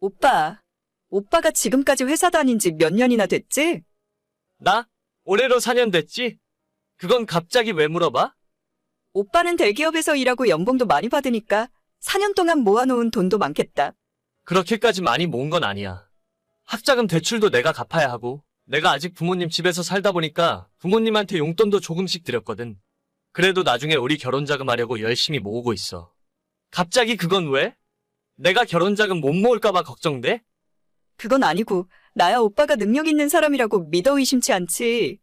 오빠, 오빠가 지금까지 회사 다닌 지 몇 년이나 됐지? 나? 올해로 4년 됐지? 그건 갑자기 왜 물어봐? 오빠는 대기업에서 일하고 연봉도 많이 받으니까 4년 동안 모아놓은 돈도 많겠다. 그렇게까지 많이 모은 건 아니야. 학자금 대출도 내가 갚아야 하고, 내가 아직 부모님 집에서 살다 보니까 부모님한테 용돈도 조금씩 드렸거든. 그래도 나중에 우리 결혼 자금 하려고 열심히 모으고 있어. 갑자기 그건 왜? 내가 결혼자금 못 모을까봐 걱정돼? 그건 아니고 나야 오빠가 능력 있는 사람이라고 믿어 의심치 않지.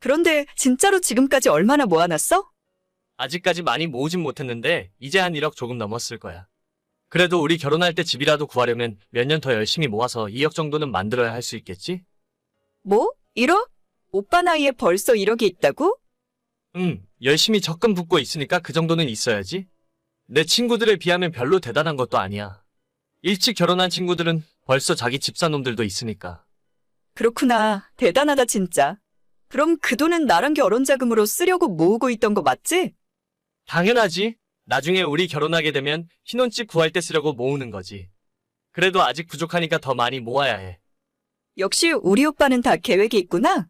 그런데 진짜로 지금까지 얼마나 모아놨어? 아직까지 많이 모으진 못했는데, 이제 한 1억 조금 넘었을 거야. 그래도 우리 결혼할 때 집이라도 구하려면 몇 년 더 열심히 모아서 2억 정도는 만들어야 할 수 있겠지? 뭐? 1억? 오빠 나이에 벌써 1억이 있다고? 응, 열심히 적금 붓고 있으니까 그 정도는 있어야지. 내 친구들에 비하면 별로 대단한 것도 아니야. 일찍 결혼한 친구들은 벌써 자기 집사놈들도 있으니까. 그렇구나. 대단하다 진짜. 그럼 그 돈은 나랑 결혼 자금으로 쓰려고 모으고 있던 거 맞지? 당연하지. 나중에 우리 결혼하게 되면 신혼집 구할 때 쓰려고 모으는 거지. 그래도 아직 부족하니까 더 많이 모아야 해. 역시 우리 오빠는 다 계획이 있구나.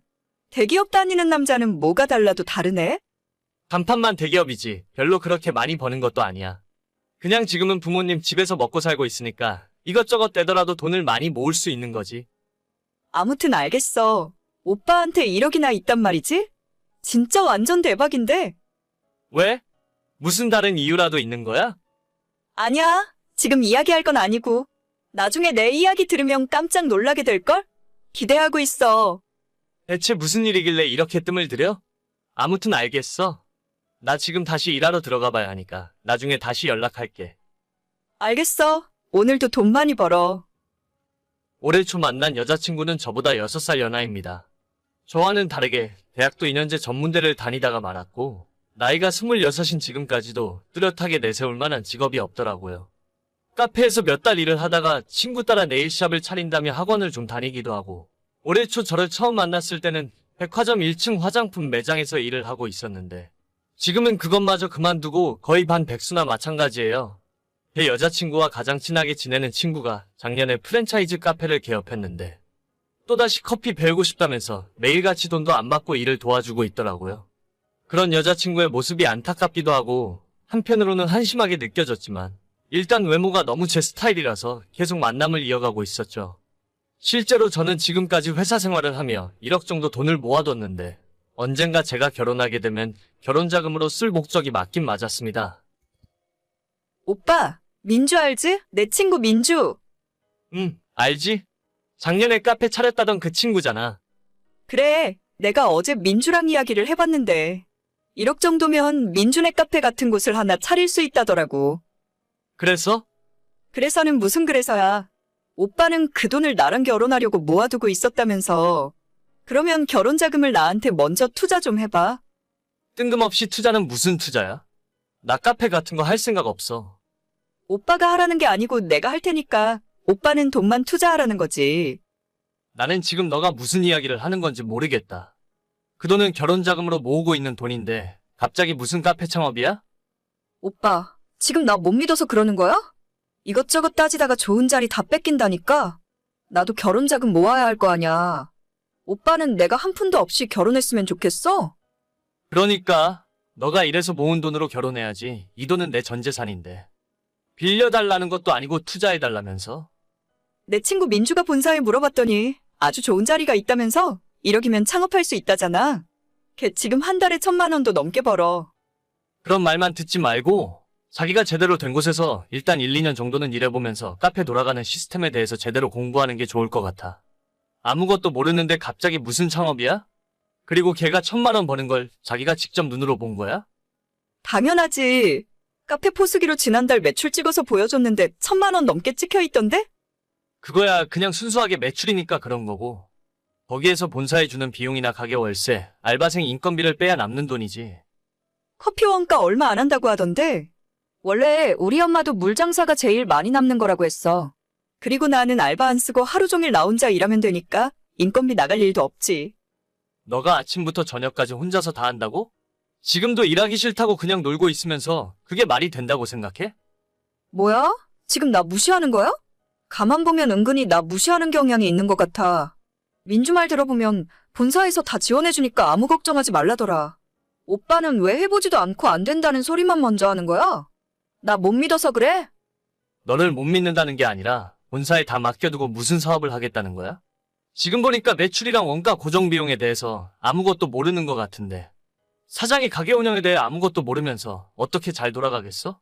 대기업 다니는 남자는 뭐가 달라도 다르네. 간판만 대기업이지. 별로 그렇게 많이 버는 것도 아니야. 그냥 지금은 부모님 집에서 먹고 살고 있으니까 이것저것 떼더라도 돈을 많이 모을 수 있는 거지. 아무튼 알겠어. 오빠한테 1억이나 있단 말이지? 진짜 완전 대박인데? 왜? 무슨 다른 이유라도 있는 거야? 아니야. 지금 이야기할 건 아니고. 나중에 내 이야기 들으면 깜짝 놀라게 될걸? 기대하고 있어. 대체 무슨 일이길래 이렇게 뜸을 들여? 아무튼 알겠어. 나 지금 다시 일하러 들어가 봐야 하니까 나중에 다시 연락할게. 알겠어. 오늘도 돈 많이 벌어. 올해 초 만난 여자친구는 저보다 6살 연하입니다. 저와는 다르게 대학도 2년제 전문대를 다니다가 말았고 나이가 26인 지금까지도 뚜렷하게 내세울 만한 직업이 없더라고요. 카페에서 몇 달 일을 하다가 친구 따라 네일샵을 차린다며 학원을 좀 다니기도 하고 올해 초 저를 처음 만났을 때는 백화점 1층 화장품 매장에서 일을 하고 있었는데 지금은 그것마저 그만두고 거의 반 백수나 마찬가지예요. 제 여자친구와 가장 친하게 지내는 친구가 작년에 프랜차이즈 카페를 개업했는데 또다시 커피 배우고 싶다면서 매일같이 돈도 안 받고 일을 도와주고 있더라고요. 그런 여자친구의 모습이 안타깝기도 하고 한편으로는 한심하게 느껴졌지만 일단 외모가 너무 제 스타일이라서 계속 만남을 이어가고 있었죠. 실제로 저는 지금까지 회사 생활을 하며 1억 정도 돈을 모아뒀는데 언젠가 제가 결혼하게 되면 결혼 자금으로 쓸 목적이 맞긴 맞았습니다. 오빠, 민주 알지? 내 친구 민주. 응, 알지? 작년에 카페 차렸다던 그 친구잖아. 그래, 내가 어제 민주랑 이야기를 해봤는데 1억 정도면 민주네 카페 같은 곳을 하나 차릴 수 있다더라고. 그래서? 그래서는 무슨 그래서야. 오빠는 그 돈을 나랑 결혼하려고 모아두고 있었다면서. 그러면 결혼 자금을 나한테 먼저 투자 좀 해봐. 뜬금없이 투자는 무슨 투자야? 나 카페 같은 거 할 생각 없어. 오빠가 하라는 게 아니고 내가 할 테니까 오빠는 돈만 투자하라는 거지. 나는 지금 너가 무슨 이야기를 하는 건지 모르겠다. 그 돈은 결혼 자금으로 모으고 있는 돈인데 갑자기 무슨 카페 창업이야? 오빠, 지금 나 못 믿어서 그러는 거야? 이것저것 따지다가 좋은 자리 다 뺏긴다니까? 나도 결혼 자금 모아야 할 거 아냐. 오빠는 내가 한 푼도 없이 결혼했으면 좋겠어? 그러니까 너가 이래서 모은 돈으로 결혼해야지. 이 돈은 내 전 재산인데. 빌려달라는 것도 아니고 투자해달라면서? 내 친구 민주가 본사에 물어봤더니 아주 좋은 자리가 있다면서 1억이면 창업할 수 있다잖아. 걔 지금 한 달에 천만 원도 넘게 벌어. 그런 말만 듣지 말고 자기가 제대로 된 곳에서 일단 1, 2년 정도는 일해보면서 카페 돌아가는 시스템에 대해서 제대로 공부하는 게 좋을 것 같아. 아무것도 모르는데 갑자기 무슨 창업이야? 그리고 걔가 천만 원 버는 걸 자기가 직접 눈으로 본 거야? 당연하지. 카페 포스기로 지난달 매출 찍어서 보여줬는데 천만 원 넘게 찍혀 있던데? 그거야 그냥 순수하게 매출이니까 그런 거고. 거기에서 본사에 주는 비용이나 가게 월세, 알바생 인건비를 빼야 남는 돈이지. 커피 원가 얼마 안 한다고 하던데. 원래 우리 엄마도 물 장사가 제일 많이 남는 거라고 했어. 그리고 나는 알바 안 쓰고 하루 종일 나 혼자 일하면 되니까 인건비 나갈 일도 없지. 너가 아침부터 저녁까지 혼자서 다 한다고? 지금도 일하기 싫다고 그냥 놀고 있으면서 그게 말이 된다고 생각해? 뭐야? 지금 나 무시하는 거야? 가만 보면 은근히 나 무시하는 경향이 있는 것 같아. 민주 말 들어보면 본사에서 다 지원해주니까 아무 걱정하지 말라더라. 오빠는 왜 해보지도 않고 안 된다는 소리만 먼저 하는 거야? 나 못 믿어서 그래? 너를 못 믿는다는 게 아니라 본사에 다 맡겨두고 무슨 사업을 하겠다는 거야? 지금 보니까 매출이랑 원가 고정 비용에 대해서 아무것도 모르는 것 같은데 사장이 가게 운영에 대해 아무것도 모르면서 어떻게 잘 돌아가겠어?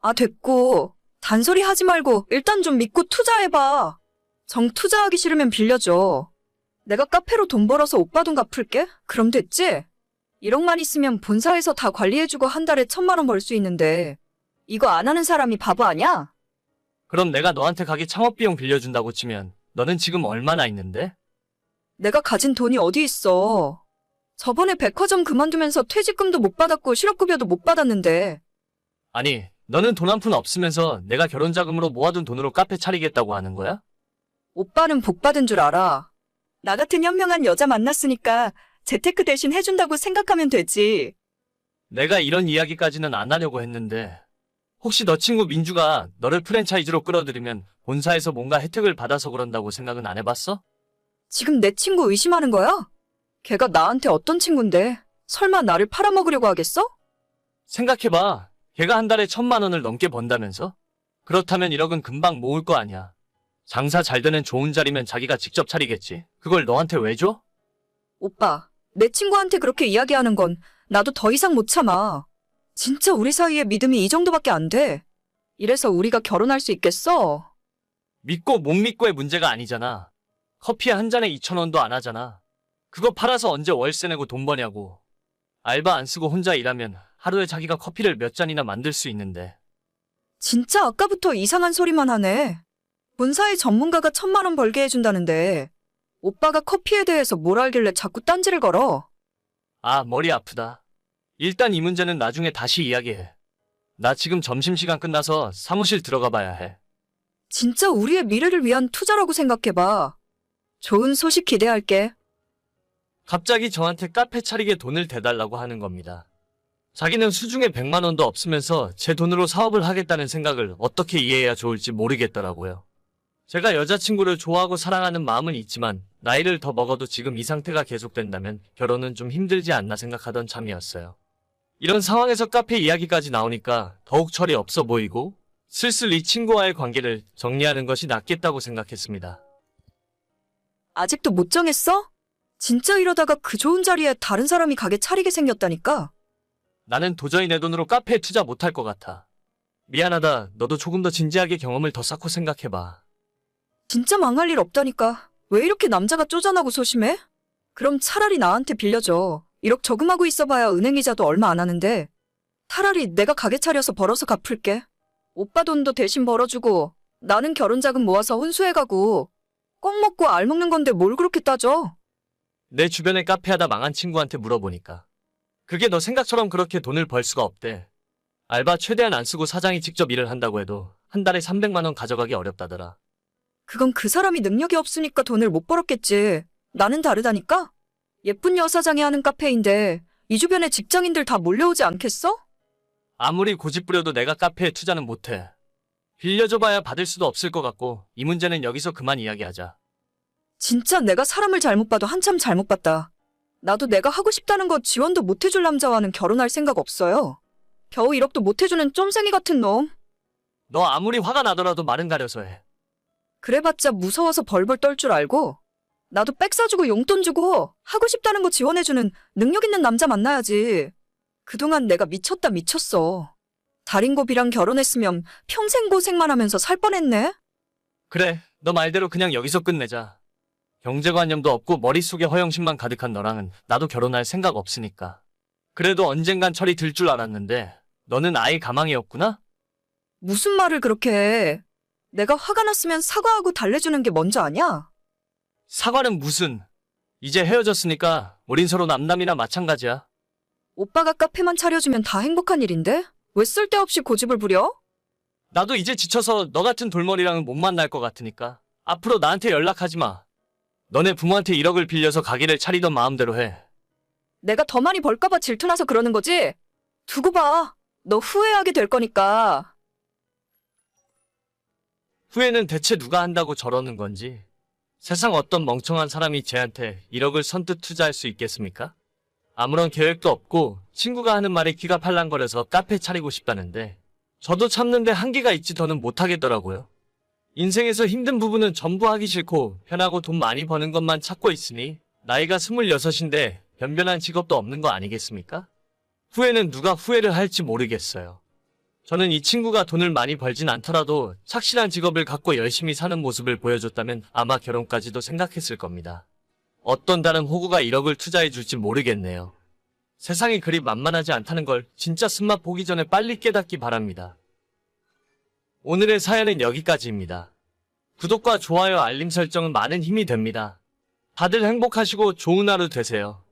아, 됐고. 단소리 하지 말고 일단 좀 믿고 투자해봐. 정 투자하기 싫으면 빌려줘. 내가 카페로 돈 벌어서 오빠 돈 갚을게? 그럼 됐지? 1억만 있으면 본사에서 다 관리해주고 한 달에 천만 원 벌 수 있는데 이거 안 하는 사람이 바보 아니야? 그럼 내가 너한테 가게 창업 비용 빌려준다고 치면 너는 지금 얼마나 있는데? 내가 가진 돈이 어디 있어. 저번에 백화점 그만두면서 퇴직금도 못 받았고 실업급여도 못 받았는데 아니, 너는 돈 한 푼 없으면서 내가 결혼 자금으로 모아둔 돈으로 카페 차리겠다고 하는 거야? 오빠는 복 받은 줄 알아. 나 같은 현명한 여자 만났으니까 재테크 대신 해준다고 생각하면 되지. 내가 이런 이야기까지는 안 하려고 했는데 혹시 너 친구 민주가 너를 프랜차이즈로 끌어들이면 본사에서 뭔가 혜택을 받아서 그런다고 생각은 안 해봤어? 지금 내 친구 의심하는 거야? 걔가 나한테 어떤 친구인데 설마 나를 팔아먹으려고 하겠어? 생각해봐. 걔가 한 달에 천만 원을 넘게 번다면서? 그렇다면 1억은 금방 모을 거 아니야. 장사 잘 되는 좋은 자리면 자기가 직접 차리겠지. 그걸 너한테 왜 줘? 오빠, 내 친구한테 그렇게 이야기하는 건 나도 더 이상 못 참아. 진짜 우리 사이에 믿음이 이 정도밖에 안 돼. 이래서 우리가 결혼할 수 있겠어? 믿고 못 믿고의 문제가 아니잖아. 커피에 한 잔에 2천 원도 안 하잖아. 그거 팔아서 언제 월세 내고 돈 버냐고. 알바 안 쓰고 혼자 일하면 하루에 자기가 커피를 몇 잔이나 만들 수 있는데. 진짜 아까부터 이상한 소리만 하네. 본사의 전문가가 천만 원 벌게 해준다는데 오빠가 커피에 대해서 뭘 알길래 자꾸 딴지를 걸어. 아, 머리 아프다. 일단 이 문제는 나중에 다시 이야기해. 나 지금 점심시간 끝나서 사무실 들어가 봐야 해. 진짜 우리의 미래를 위한 투자라고 생각해봐. 좋은 소식 기대할게. 갑자기 저한테 카페 차리게 돈을 대달라고 하는 겁니다. 자기는 수중에 100만 원도 없으면서 제 돈으로 사업을 하겠다는 생각을 어떻게 이해해야 좋을지 모르겠더라고요. 제가 여자친구를 좋아하고 사랑하는 마음은 있지만 나이를 더 먹어도 지금 이 상태가 계속된다면 결혼은 좀 힘들지 않나 생각하던 참이었어요. 이런 상황에서 카페 이야기까지 나오니까 더욱 철이 없어 보이고 슬슬 이 친구와의 관계를 정리하는 것이 낫겠다고 생각했습니다. 아직도 못 정했어? 진짜 이러다가 그 좋은 자리에 다른 사람이 가게 차리게 생겼다니까? 나는 도저히 내 돈으로 카페에 투자 못할 것 같아. 미안하다. 너도 조금 더 진지하게 경험을 더 쌓고 생각해봐. 진짜 망할 일 없다니까. 왜 이렇게 남자가 쪼잔하고 소심해? 그럼 차라리 나한테 빌려줘. 1억 저금하고 있어봐야 은행 이자도 얼마 안 하는데. 차라리 내가 가게 차려서 벌어서 갚을게. 오빠 돈도 대신 벌어주고 나는 결혼 자금 모아서 혼수해가고 꼭 먹고 알 먹는 건데 뭘 그렇게 따져? 내 주변에 카페 하다 망한 친구한테 물어보니까. 그게 너 생각처럼 그렇게 돈을 벌 수가 없대. 알바 최대한 안 쓰고 사장이 직접 일을 한다고 해도 한 달에 300만 원 가져가기 어렵다더라. 그건 그 사람이 능력이 없으니까 돈을 못 벌었겠지. 나는 다르다니까? 예쁜 여사장이 하는 카페인데 이 주변에 직장인들 다 몰려오지 않겠어? 아무리 고집 부려도 내가 카페에 투자는 못해. 빌려줘봐야 받을 수도 없을 것 같고 이 문제는 여기서 그만 이야기하자. 진짜 내가 사람을 잘못 봐도 한참 잘못 봤다. 나도 내가 하고 싶다는 거 지원도 못 해줄 남자와는 결혼할 생각 없어요. 겨우 1억도 못 해주는 쫌생이 같은 놈. 너 아무리 화가 나더라도 말은 가려서 해. 그래봤자 무서워서 벌벌 떨 줄 알고. 나도 백 사주고 용돈 주고 하고 싶다는 거 지원해주는 능력 있는 남자 만나야지. 그동안 내가 미쳤다 미쳤어. 달인고비랑 결혼했으면 평생 고생만 하면서 살 뻔했네. 그래, 너 말대로 그냥 여기서 끝내자. 경제관념도 없고 머릿속에 허영심만 가득한 너랑은 나도 결혼할 생각 없으니까. 그래도 언젠간 철이 들 줄 알았는데 너는 아예 가망이었구나? 무슨 말을 그렇게 해. 내가 화가 났으면 사과하고 달래주는 게 먼저 아니야? 사과는 무슨? 이제 헤어졌으니까 우린 서로 남남이나 마찬가지야. 오빠가 카페만 차려주면 다 행복한 일인데? 왜 쓸데없이 고집을 부려? 나도 이제 지쳐서 너 같은 돌머리랑은 못 만날 것 같으니까 앞으로 나한테 연락하지 마. 너네 부모한테 1억을 빌려서 가게를 차리던 마음대로 해. 내가 더 많이 벌까봐 질투나서 그러는 거지? 두고 봐. 너 후회하게 될 거니까. 후회는 대체 누가 한다고 저러는 건지. 세상 어떤 멍청한 사람이 쟤한테 1억을 선뜻 투자할 수 있겠습니까? 아무런 계획도 없고 친구가 하는 말에 귀가 팔랑거려서 카페 차리고 싶다는데 저도 참는데 한계가 있지 더는 못하겠더라고요. 인생에서 힘든 부분은 전부 하기 싫고 편하고 돈 많이 버는 것만 찾고 있으니 나이가 26인데 변변한 직업도 없는 거 아니겠습니까? 후회는 누가 후회를 할지 모르겠어요. 저는 이 친구가 돈을 많이 벌진 않더라도 착실한 직업을 갖고 열심히 사는 모습을 보여줬다면 아마 결혼까지도 생각했을 겁니다. 어떤 다른 호구가 1억을 투자해 줄지 모르겠네요. 세상이 그리 만만하지 않다는 걸 진짜 쓴맛 보기 전에 빨리 깨닫기 바랍니다. 오늘의 사연은 여기까지입니다. 구독과 좋아요 알림 설정은 많은 힘이 됩니다. 다들 행복하시고 좋은 하루 되세요.